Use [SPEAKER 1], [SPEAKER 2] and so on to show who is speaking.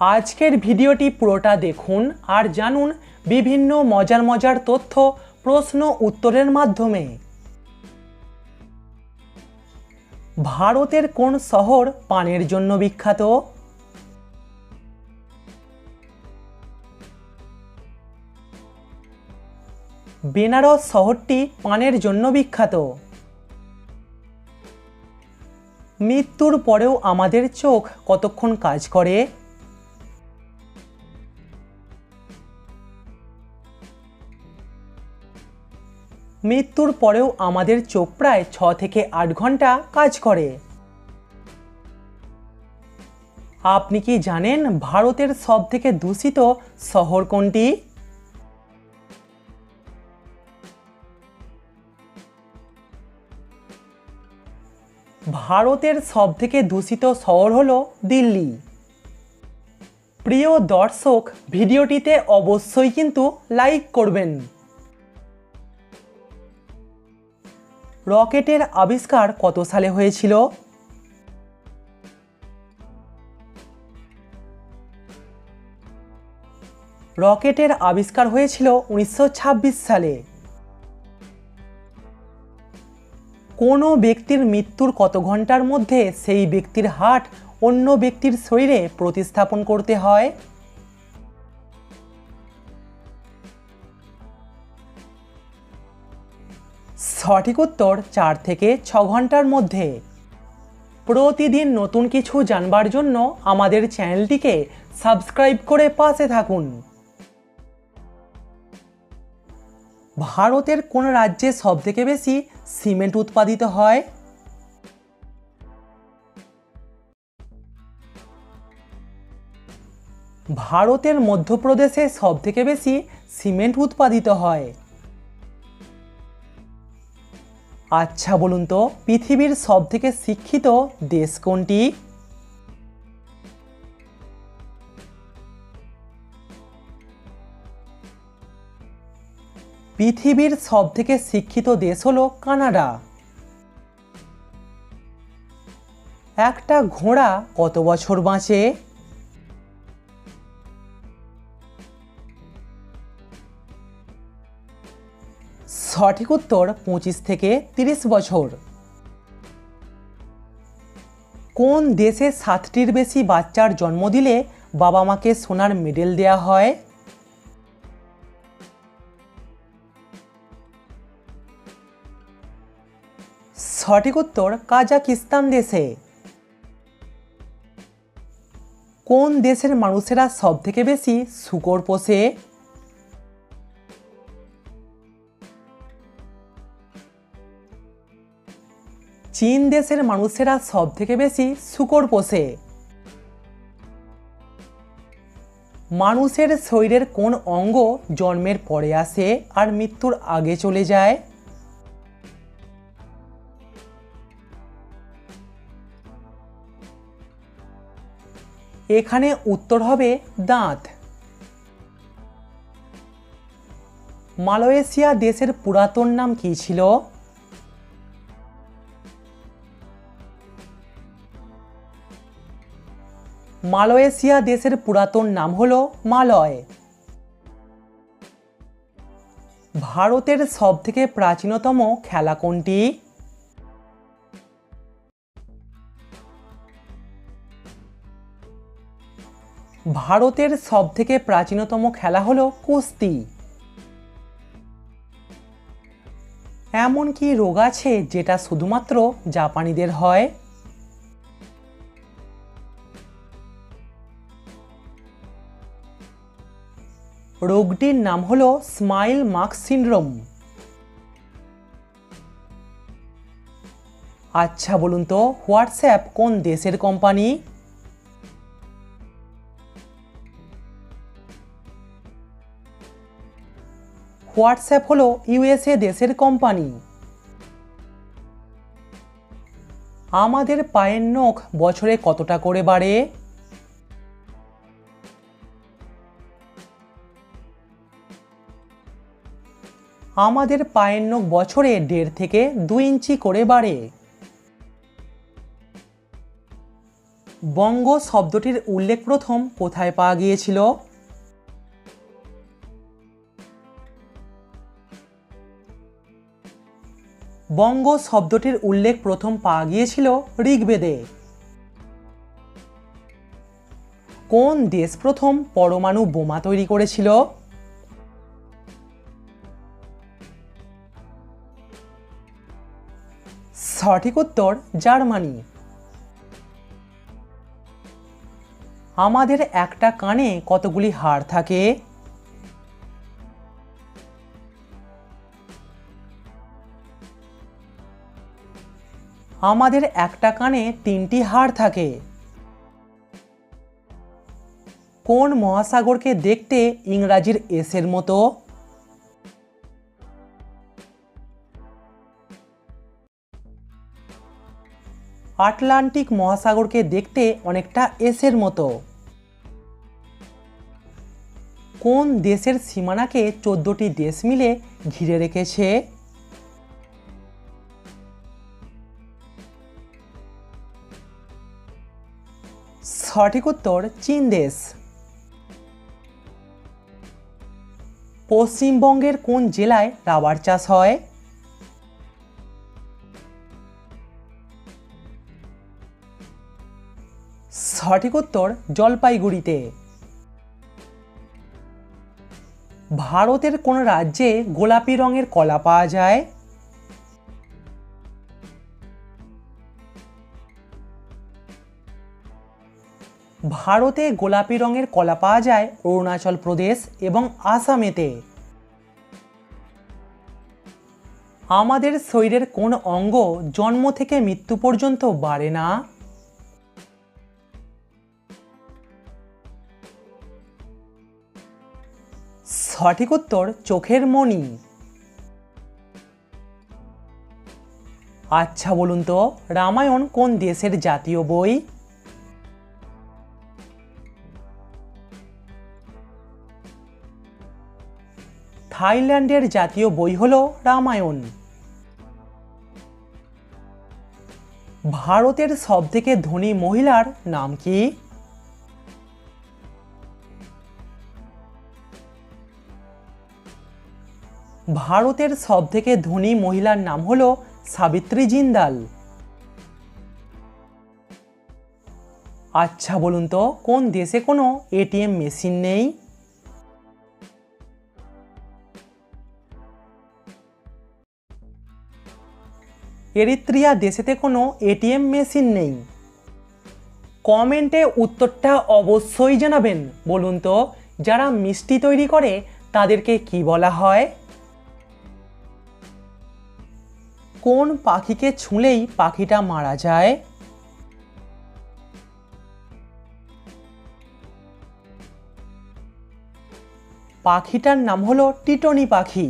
[SPEAKER 1] আজকের ভিডিওটি পুরোটা দেখুন আর জানুন বিভিন্ন মজার মজার তথ্য, প্রশ্ন, উত্তরের মাধ্যমে। ভারতের কোন শহর পানের জন্য বিখ্যাত? বেনারস শহরটি পানের জন্য বিখ্যাত। মৃত্যুর পরেও আমাদের চোখ কতক্ষণ কাজ করে? মৃত্যুর পরেও আমাদের চোখ প্রায় ছ থেকে আট ঘণ্টা কাজ করে। আপনি কি জানেন ভারতের সব থেকে দূষিত শহর কোনটি? ভারতের সব থেকে দূষিত শহর হলো দিল্লি। প্রিয় দর্শক, ভিডিওটিতে অবশ্যই কিন্তু লাইক করবেন। রকেটের আবিষ্কার কত সালে হয়েছিল? রকেটের আবিষ্কার হয়েছিল উনিশশো ছাব্বিশ সালে। কোনো ব্যক্তির মৃত্যুর কত ঘণ্টার মধ্যে সেই ব্যক্তির হার্ট অন্য ব্যক্তির শরীরে প্রতিস্থাপন করতে হয়? সঠিক উত্তর চার থেকে ছ ঘণ্টার মধ্যে। প্রতিদিন নতুন কিছু জানবার জন্য আমাদের চ্যানেলটিকে সাবস্ক্রাইব করে পাশে থাকুন। ভারতের কোন রাজ্যে সবথেকে বেশি সিমেন্ট উৎপাদিত হয়? ভারতের মধ্যপ্রদেশে সবথেকে বেশি সিমেন্ট উৎপাদিত হয়। আচ্ছা বলুন তো, পৃথিবীর সবথেকে শিক্ষিত দেশ কোনটি? পৃথিবীর সবথেকে শিক্ষিত দেশ হলো কানাডা। একটা ঘোড়া কত বছর বাঁচে? সঠিক উত্তর পঁচিশ থেকে তিরিশ বছর। কোন দেশে সাতটির বেশি বাচ্চার জন্ম দিলে বাবা মাকে সোনার মেডেল দেয়া হয়? সঠিক উত্তর কাজাকিস্তান দেশে। কোন দেশের মানুষেরা সব থেকে বেশি শুকর পোষে? চীন দেশের মানুষেরা সব থেকে বেশি শুকর পোষে। মানুষের শরীরের কোন অঙ্গ জন্মের পরে আসে আর মৃত্যুর আগে চলে যায়? এখানে উত্তর হবে দাঁত। মালয়েশিয়া দেশের পুরাতন নাম কী ছিল? মালয়েশিয়া দেশের পুরাতন নাম হল মালয়। ভারতের সবথেকে প্রাচীনতম খেলা কোনটি? ভারতের সবথেকে প্রাচীনতম খেলা হলো কুস্তি। এমন কি রোগ আছে যেটা শুধুমাত্র জাপানিদের হয়। রোগটির নাম হলো স্মাইল মার্ক সিন্ড্রোম। আচ্ছা বলুন তো, হোয়াটসঅ্যাপ কোন দেশের কোম্পানি? হোয়াটসঅ্যাপ হলো ইউএসএ দেশের কোম্পানি। আমাদের পায়ের নখ বছরে কতটা করে বাড়ে? আমাদের পায়ের নখ বছরে দেড় থেকে দুই ইঞ্চি করে বাড়ে। বঙ্গ শব্দটির উল্লেখ প্রথম কোথায় পাওয়া গিয়েছিল? বঙ্গ শব্দটির উল্লেখ প্রথম পাওয়া গিয়েছিল ঋগ্বেদে। কোন দেশ প্রথম পরমাণু বোমা তৈরি করেছিল? সঠিক উত্তর জার্মানি। আমাদের একটা কানে কতগুলি হাড় থাকে? আমাদের একটা কানে তিনটি হাড় থাকে। কোন মহাসাগরকে দেখতে ইংরাজির এসের মতো? আটলান্টিক মহাসাগরকে দেখতে অনেকটা এসের মতো। কোন দেশের সীমানাকে চোদ্দটি দেশ মিলে ঘিরে রেখেছে? সঠিক উত্তর চীন দেশ। পশ্চিমবঙ্গের কোন জেলায় রাবার চাষ হয়? সঠিক উত্তর জলপাইগুড়িতে। ভারতের কোন রাজ্যে গোলাপি রঙের কলা পাওয়া যায়? ভারতে গোলাপি রঙের কলা পাওয়া যায় অরুণাচল প্রদেশ এবং আসামেতে। আমাদের শরীরের কোন অঙ্গ জন্ম থেকে মৃত্যু পর্যন্ত বাড়ে না? সঠিক উত্তর চোখের মণি। আচ্ছা বলুন তো, রামায়ণ কোন দেশের জাতীয় বই? থাইল্যান্ডের জাতীয় বই হল রামায়ণ। ভারতের সবথেকে ধনী মহিলার নাম কি? ভারতের সবথেকে ধনী মহিলার নাম হল সাবিত্রী জিন্দাল। আচ্ছা বলুন তো, কোন দেশে কোনো এটিএম মেশিন নেই? এরিত্রিয়া দেশেতে কোনো এটিএম মেশিন নেই। কমেন্টে উত্তরটা অবশ্যই জানাবেন, বলুন তো, যারা মিষ্টি তৈরি করে, তাদেরকে কি বলা হয়? কোন পাখিকে ছুঁলেই পাখিটা মারা যায়? পাখিটার নাম হলো টিটনি পাখি।